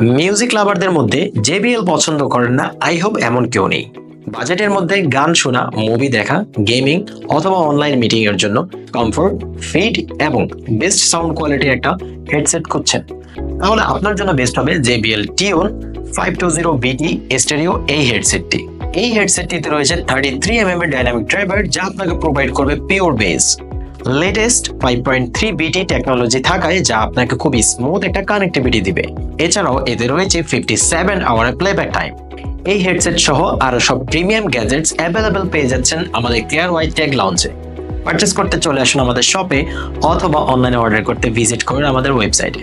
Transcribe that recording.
Music লাভারদের মধ্যে JBL পছন্দ করেন না আই হোপ এমন কেউ নেই। বাজেটের মধ্যে গান শোনা মুভি দেখা গেমিং অথবা অনলাইন মিটিং এর জন্য কমফোর্ট ফিট এবং বেস্ট সাউন্ড কোয়ালিটির একটা হেডসেট খুঁজছেন। তাহলে আপনার জন্য বেস্ট হবে JBL tune five two zero BT stereo এই হেডসেটটি এই হেডসেটটিতে রয়েছে থার্টি থ্রি এম এম এর ডাইনামিক ড্রাইভার যা আপনাকে প্রোভাইড করবে pure bass latest five point three BT technology থাকায় যা আপনাকে খুবই স্মুথ একটা কানেক্টিভিটি দিবে। এছাড়াও এতে রয়েছে fifty seven hour playback time এই হেডসেট সহ আরও সব প্রিমিয়াম গ্যাজেটস অ্যাভেলেবেল পেয়ে যাচ্ছেন আমাদের কেয়ার ওয়াই টেক লঞ্চে পারচেস করতে চলে আসুন আমাদের শপে অথবা অনলাইনে অর্ডার করতে ভিজিট করুন আমাদের ওয়েবসাইটে